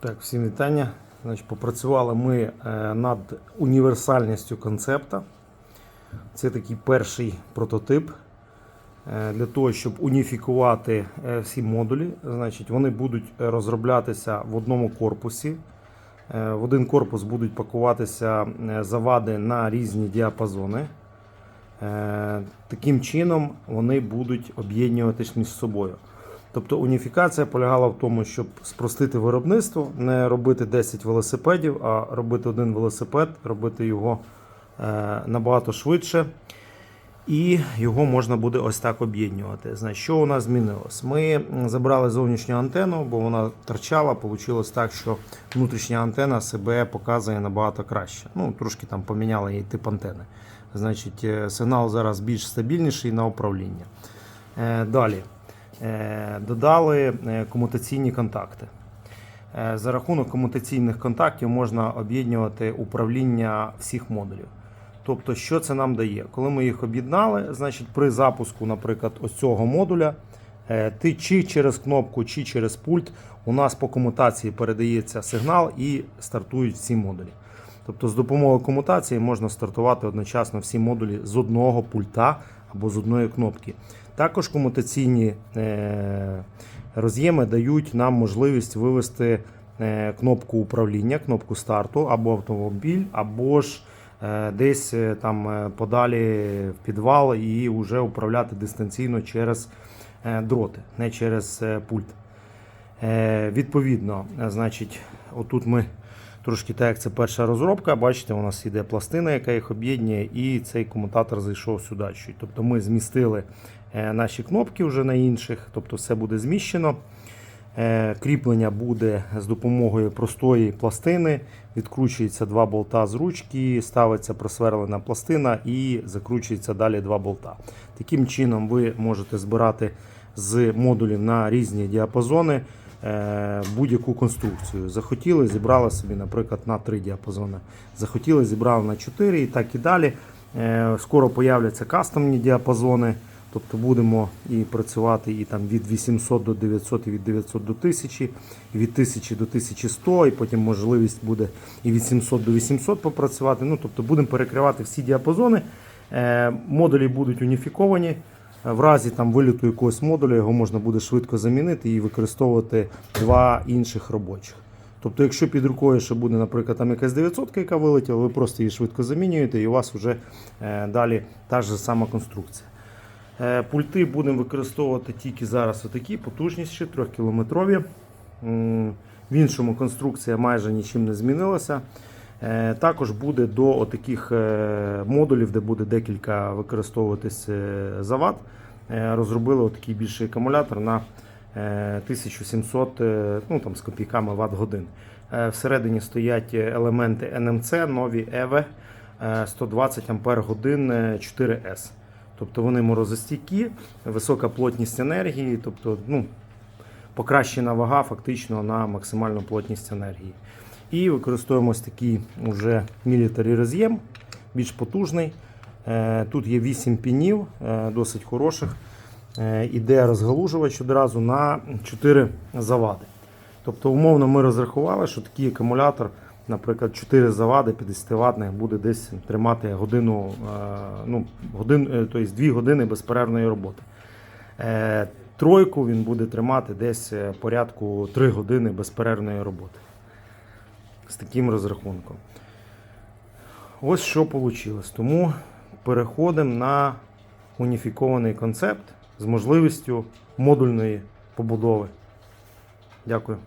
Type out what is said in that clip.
Так, всім вітання. Значить, попрацювали ми е, над універсальністю концепта. Це такий перший прототип. Е, Для того, щоб уніфікувати е, всі модулі, значить, вони будуть розроблятися в одному корпусі. В один корпус будуть пакуватися завади на різні діапазони. Таким чином вони будуть об'єднуватись між собою. Тобто уніфікація полягала в тому, щоб спростити виробництво, не робити 10 велосипедів, а робити один велосипед, робити його е, набагато швидше. І його можна буде ось так об'єднувати. Значить, що у нас змінилось? Ми забрали зовнішню антенну, бо вона торчала. Получилось так, що внутрішня антенна себе показує набагато краще. Ну, трошки там поміняли її тип антени. Значить, е, сигнал зараз більш стабільніший на управління. Е, Далі. Е, Додали е, комутаційні контакти. Е, За рахунок комутаційних контактів можна об'єднувати управління всіх модулів. Тобто, що це нам дає? Коли ми їх об'єднали, значить при запуску, наприклад, ось цього модуля, ти чи через кнопку, чи через пульт у нас по комутації передається сигнал і стартують всі модулі. Тобто з допомогою комутації можна стартувати одночасно всі модулі з одного пульта або з одної кнопки. Також комутаційні е, роз'єми дають нам можливість вивести е, кнопку управління, кнопку старту або автомобіль, або ж е, десь там подалі в підвал і вже управляти дистанційно через дроти, не через пульт. Відповідно, значить, отут ми трошки так як це перша розробка. Бачите, у нас йде пластина, яка їх об'єднує, і цей комутатор зайшов сюди. Тобто ми змістили е, наші кнопки вже на інших, тобто все буде зміщено. Е, Кріплення буде з допомогою простої пластини. Відкручується два болта з ручки, ставиться просверлена пластина і закручується далі два болта. Таким чином ви можете збирати з модулів на різні діапазони будь-яку конструкцію. Захотіли, зібрали собі, наприклад, на 3 діапазони. Захотіли, зібрали на 4 і так і далі. Е, Скоро появляться кастомні діапазони. Тобто будемо і працювати і там від 800 до 900, і від 900 до 1000, і від 1000 до 1100, і потім можливість буде і від 700 до 800 попрацювати. Ну, тобто будемо перекривати всі діапазони. Е, Модулі будуть уніфіковані. В разі там виліту якогось модуля його можна буде швидко замінити і використовувати два інших робочих. Тобто, якщо під рукою ще буде, наприклад, там якась 900, яка вилетіла, ви просто її швидко замінюєте, і у вас вже е, далі та ж сама конструкція. Е, Пульти будемо використовувати тільки зараз отакі, потужніші, 3-кілометрові. В іншому конструкція майже нічим не змінилася. Е, Також буде до отаких е, модулів, де буде декілька використовуватись е, завод. Е, Розробили отакий більший акумулятор на е, 1700 е, ну, там, з копійками ватт годин. Всередині стоять елементи NMC, нові EVE, е, 120 Ампер годин 4S. Тобто вони морозостійкі, висока плотність енергії, тобто ну, покращена вага фактично на максимальну плотність енергії. І використовуємо ось такий уже мілітарі роз'єм, більш потужний. Е, Тут є 8 пінів, е, досить хороших. Е, Іде розгалужувач одразу на 4 завади. Тобто, умовно, ми розрахували, що такий акумулятор, наприклад, 4 завади 50 ватних буде десь тримати годину, ну, годин, тобто 2 години безперервної роботи. Тройку він буде тримати десь порядку 3 години безперервної роботи. З таким розрахунком. Ось що вийшло. Тому переходимо на уніфікований концепт з можливістю модульної побудови. Дякую.